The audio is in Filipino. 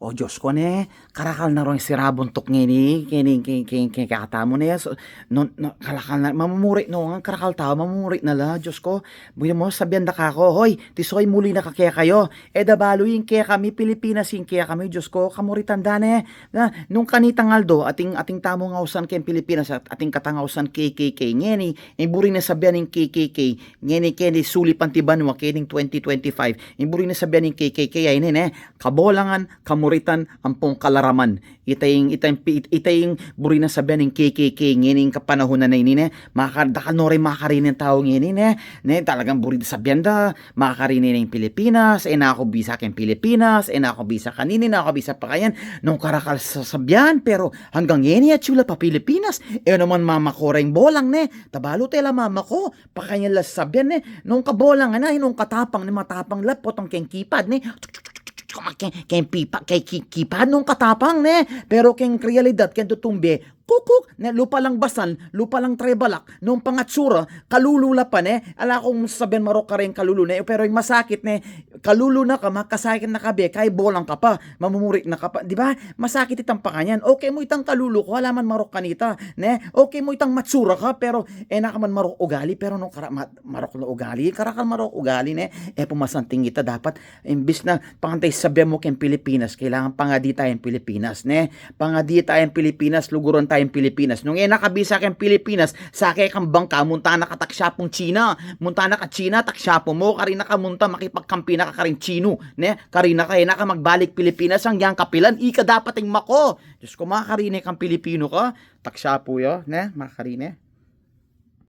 O Diyos ko ne, karakal na rin si Rabuntok ngini, kini, kini, kini, kini, kata mo ne, so, no, no, kalakal na, mamumuri no, ang karakal tao, mamumuri na la, Diyos ko, buya mo, sabihan na ka hoy, tisoy muli na kakaya kayo, e dabalo yung kaya kami, Pilipinas yung kaya kami, Diyos ko, kamuritan ne, na, nung kanitang aldo, ating, ating tamo ngausan kay Pilipinas, at ating katangausan KKK, ngeni, iburi na sabihan ng KKK, ngeni, keni, suli pantiban, wa kening 2025, iburi na sabihan ng KKK, ay ne, kabolangan, kamuritan, ampong kalaraman. Itaying, itaying, itaying buri na sabihan ng KKK, ngining kapanahon na ini ne, makakadakal no rin makakarinin tao ngini ne, ne, talagang buri sabihan da, makakarinin ng Pilipinas, eh na ako bisa kang Pilipinas, eh na ako bisa kanini, na ako bisa pa kayan, nung karakal sa sabihan, pero hanggang ngini at chula pa Pilipinas, eh naman mama ko rin bolang ne, tabalo tela mama ko, pa kanya la sabihan ne, nung kabolang na, nung katapang ne, matapang lapot ang keng kipad ne, kay, kay pipa, kay ki- kipad nung katapang ne. Pero keng realidad, keng tutumbe, kukuk, ne, lupa lang basan, lupa lang trebalak, nung pangatsura, kalulula pa ne, ala kong sabihin marok ka rin kalulu ne, pero yung masakit ne, kalulu na ka, makasakit na ka be, kay bolang ka pa, mamumurik na ka pa, di ba? Masakit itang pakanyan, okay mo itang kalulu ko, wala man marok kanita, ne, okay mo itang matsura ka, pero eh nakaman marok ugali, pero nung kara, ma- marok na ugali, karakal marok ugali ne, eh pumasanting kita dapat, imbis na pangantay sabihan mo kayong Pilipinas, kailangan pangadi tayong Pilipinas, ne, pangadi tayong Pilipinas, luguron tayong Pilipinas. Nung nakabisa kayong Pilipinas, sakay kang bangka, munta na kataksyapong China, munta na ka China, taksyapo mo, karina ka munta, makipagkampi na ka karin Chino, ne, karina ka, eh, naka magbalik Pilipinas, ang yang kapilan, ika dapat yung mako. Diyos ko, makakarine kang Pilipino ka, taksyapo yo, ne, makakarine.